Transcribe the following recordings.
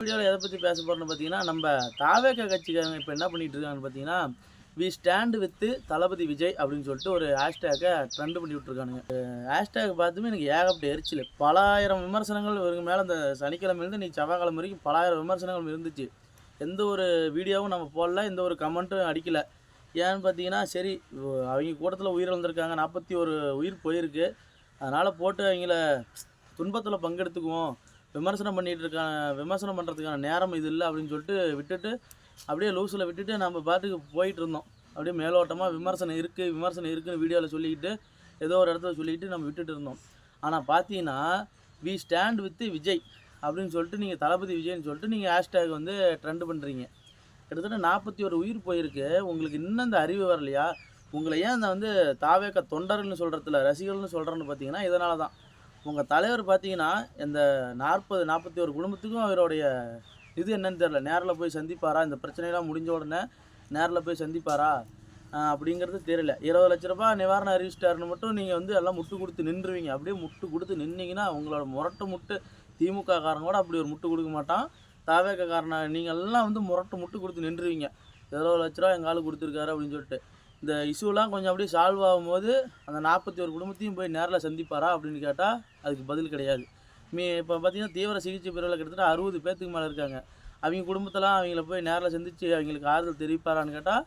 வீடியோவில் எதை பற்றி பேச போகிறோம்னு பார்த்தீங்கன்னா நம்ம தாவேக்க கட்சிக்காரங்க இப்போ என்ன பண்ணிகிட்டு இருக்காங்கன்னு பார்த்தீங்கன்னா we stand with Thalapathy Vijay அப்படின்னு சொல்லிட்டு ஒரு ஹேஷ்டேக்கை ட்ரெண்ட் பண்ணி விட்ருக்கானுங்க ஹேஷ்டேக் பார்த்துமே எனக்கு ஏகப்பட்ட எரிச்சல். பலாயிரம் விமர்சனங்கள் இவருக்கு மேலே அந்த சனிக்கிழமையிலேருந்து நீ செவ்வாய்க்கிழமை வரைக்கும் பலாயிரம் விமர்சனங்கள் இருந்துச்சு. எந்த ஒரு வீடியோவும் நம்ம போடல எந்த ஒரு கமெண்ட்டும் அடிக்கல. ஏன்னு பார்த்தீங்கன்னா சரி அவங்க கூட்டத்தில் உயிர் வந்திருக்காங்க நாற்பத்தி ஒரு உயிர் போயிருக்கு. அதனால் போட்டு அவங்கள துன்பத்தில் பங்கெடுத்துக்குவோம். விமர்சனம் பண்ணிட்டு இருக்கான விமர்சனம் பண்ணுறதுக்கான நேரம் இது இல்லை அப்படின்னு சொல்லிட்டு விட்டுட்டு அப்படியே லூஸில் விட்டுட்டு நம்ம பாட்டுக்கு போயிட்டு இருந்தோம். அப்படியே மேலோட்டமாக விமர்சனம் இருக்குது விமர்சனம் இருக்குதுன்னு வீடியோவில் சொல்லிக்கிட்டு ஏதோ ஒரு இடத்துல சொல்லிக்கிட்டு நம்ம விட்டுட்டு இருந்தோம். ஆனால் பார்த்தீங்கன்னா வி ஸ்டாண்ட் வித் விஜய் அப்படின்னு சொல்லிட்டு நீங்கள் தளபதி விஜய்னு சொல்லிட்டு நீங்கள் ஹேஷ்டேக் வந்து ட்ரெண்ட் பண்ணுறீங்க கிட்டத்தட்ட நாற்பத்தி ஒரு உயிர் போயிருக்கு. உங்களுக்கு இன்னும் இந்த அறிவு வரலையா? உங்களை ஏன் அந்த வந்து தாவேக்க தொண்டர்கள்னு சொல்கிறதுல ரசிகர்கள்னு சொல்கிறேன்னு பார்த்தீங்கன்னா இதனால தான் உங்கள் தலைவர் பார்த்தீங்கன்னா இந்த நாற்பது நாற்பத்தி ஒரு குடும்பத்துக்கும் அவருடைய இது என்னன்னு தெரில நேரில் போய் சந்திப்பாரா? இந்த பிரச்சனையெல்லாம் முடிஞ்ச உடனே நேரில் போய் சந்திப்பாரா? அப்படிங்கிறது தெரியல. இருபது லட்ச ரூபாய் நிவாரணம் அறிவிச்சிட்டாருன்னு மட்டும் நீங்கள் வந்து எல்லாம் முட்டு கொடுத்து நின்றுவீங்க. அப்படியே முட்டு கொடுத்து நின்னீங்கன்னா உங்களோட முரட்டு முட்டு திமுக காரன் கூட அப்படி ஒரு முட்டு கொடுக்க மாட்டான். தாவேக்க காரனா நீங்கள் எல்லாம் வந்து முரட்டு முட்டு கொடுத்து நின்றுவீங்க. இருபது லட்ச ரூபா எங்கள் ஆளு கொடுத்துருக்காரு அப்படின்னு சொல்லிட்டு. இந்த இஷ்யூலாம் கொஞ்சம் அப்படியே சால்வ் ஆகும்போது அந்த நாற்பத்தி ஒரு குடும்பத்தையும் போய் நேரில் சந்திப்பாரா அப்படின்னு கேட்டால் அதுக்கு பதில் கிடையாது. மீ இப்போ பார்த்தீங்கன்னா தீவிர சிகிச்சை பிரிவில் கிட்டத்தட்ட அறுபது பேர்த்துக்கு மேலே இருக்காங்க. அவங்க குடும்பத்தெல்லாம் அவங்கள போய் நேரில் சந்தித்து அவங்களுக்கு ஆறுதல் தெரிவிப்பாரான்னு கேட்டால்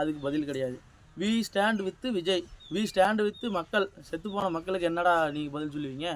அதுக்கு பதில் கிடையாது. We stand with Vijay. We stand with மக்கள். செத்து போன மக்களுக்கு என்னடா நீங்கள் பதில் சொல்லுவீங்க?